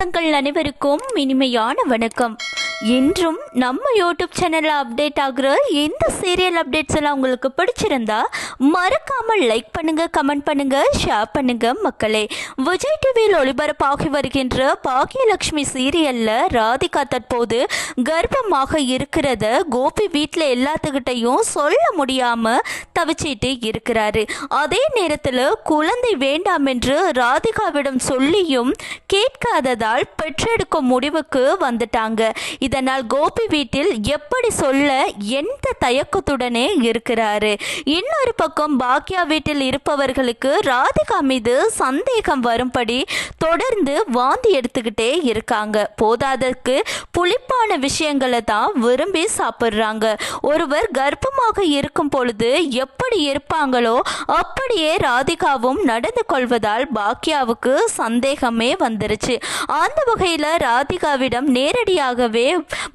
தங்கள் அனைவருக்கும் இனிமையான வணக்கம். இன்றும் நம்ம யூடியூப் சேனலில் அப்டேட் ஆகுற எந்த சீரியல் அப்டேட்ஸ் எல்லாம் உங்களுக்கு பிடிச்சிருந்தா மறக்காமல் லைக் பண்ணுங்க கமெண்ட் பண்ணுங்க ஷேர் பண்ணுங்க மக்களே. விஜய் டிவியில் ஒளிபரப்பாகி வருகின்ற பாக்கியலட்சுமி சீரியல்ல ராதிகா தற்போது கர்ப்பமாக இருக்கிறத கோபி வீட்டில் எல்லாத்துக்கிட்டையும் சொல்ல முடியாம தவிச்சிட்டு இருக்கிறாரு. அதே நேரத்தில் குழந்தை வேண்டாம் என்று ராதிகாவிடம் சொல்லியும் கேட்காததால் பெற்றெடுக்கும் முடிவுக்கு வந்துட்டாங்க. இதனால் கோபி வீட்டில் எப்படி சொல்ல எந்த தயக்கத்துடனே இருக்கிறாரு. இன்னொரு பக்கம் பாக்யா வீட்டில் இருப்பவர்களுக்கு ராதிகா மீது சந்தேகம் வரும்படி தொடர்ந்து வாந்தி எடுத்துக்கிட்டே இருக்காங்க. போதாதற்கு புளிப்பான விஷயங்களை தான் விரும்பி சாப்பிட்றாங்க. ஒருவர் கர்ப்பமாக இருக்கும் பொழுது எப்படி இருப்பாங்களோ அப்படியே ராதிகாவும் நடந்து கொள்வதால் பாக்யாவுக்கு சந்தேகமே வந்துருச்சு. அந்த வகையில் ராதிகாவிடம் நேரடியாகவே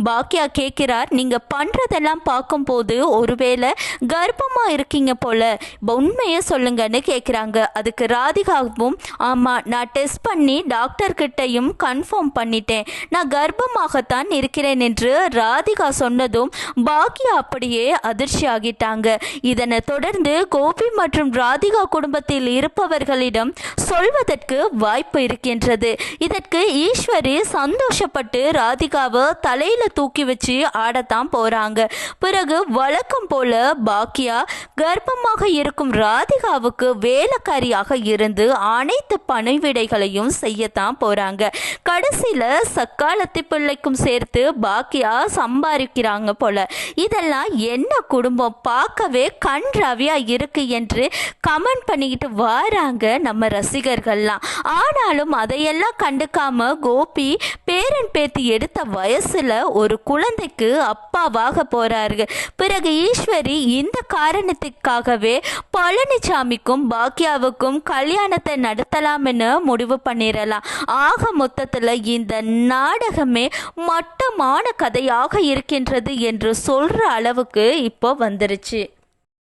பாக்யா கேட்கிறார் நீங்க பண்றதெல்லாம் பார்க்கும்போது ஒருவேளை கர்ப்பமா இருக்கீங்க போல உண்மையை சொல்லுங்கன்னு கேட்குறாங்க. அதுக்கு ராதிகாவும் ஆமா நான் டெஸ்ட் பண்ணி டாக்டர் கிட்டையும் கன்ஃபார்ம் பண்ணிட்டேன். நான் கர்ப்பமாகத்தான் இருக்கிறேன் என்று ராதிகா சொன்னதும் பாக்யா அப்படியே அதிர்ச்சி ஆகிட்டாங்க. இதனை தொடர்ந்து கோபி மற்றும் ராதிகா குடும்பத்தில் இருப்பவர்களிடம் சொல்வதற்கு வாய்ப்பு இருக்கின்றது. இதற்கு ஈஸ்வரி சந்தோஷப்பட்டு ராதிகாவை தலையில தூக்கி வச்சு ஆடத்தான் போறாங்க. பிறகு வழக்கம் போல பாக்கியா கர்ப்பமாக இருக்கும் ராதிகாவுக்கு வேலைக்காரியாக இருந்து அனைத்து பணிவிடைகளையும் செய்யத்தான் போறாங்க. கடைசியில சக்காலத்தி பிள்ளைக்கும் சேர்த்து பாக்கியா சம்பாதிக்கிறாங்க போல. இதெல்லாம் என்ன குடும்பம்? பார்க்கவே கன்றாவியா இருக்கு என்று கமெண்ட் பண்ணிக்கிட்டு வராங்க நம்ம ரசிகர்கள்லாம். ஆனாலும் அதையெல்லாம் கண்டுக்காம கோபி பேரன் பேத்தி எடுத்த வயசுல ஒரு குழந்தைக்கு அப்பாவாக போறாரு பிறகு ஈஸ்வரி இந்த காரணத்துக்காகவே பழனிசாமிக்கும் பாக்கியாவுக்கும் கல்யாணத்தை நடத்தலாம்னு முடிவு பண்ணிடலாம் ஆக மொத்தத்தில் இந்த நாடகமே மட்டமான கதையாக இருக்கின்றது என்று சொல்ற அளவுக்கு இப்போ வந்துருச்சு.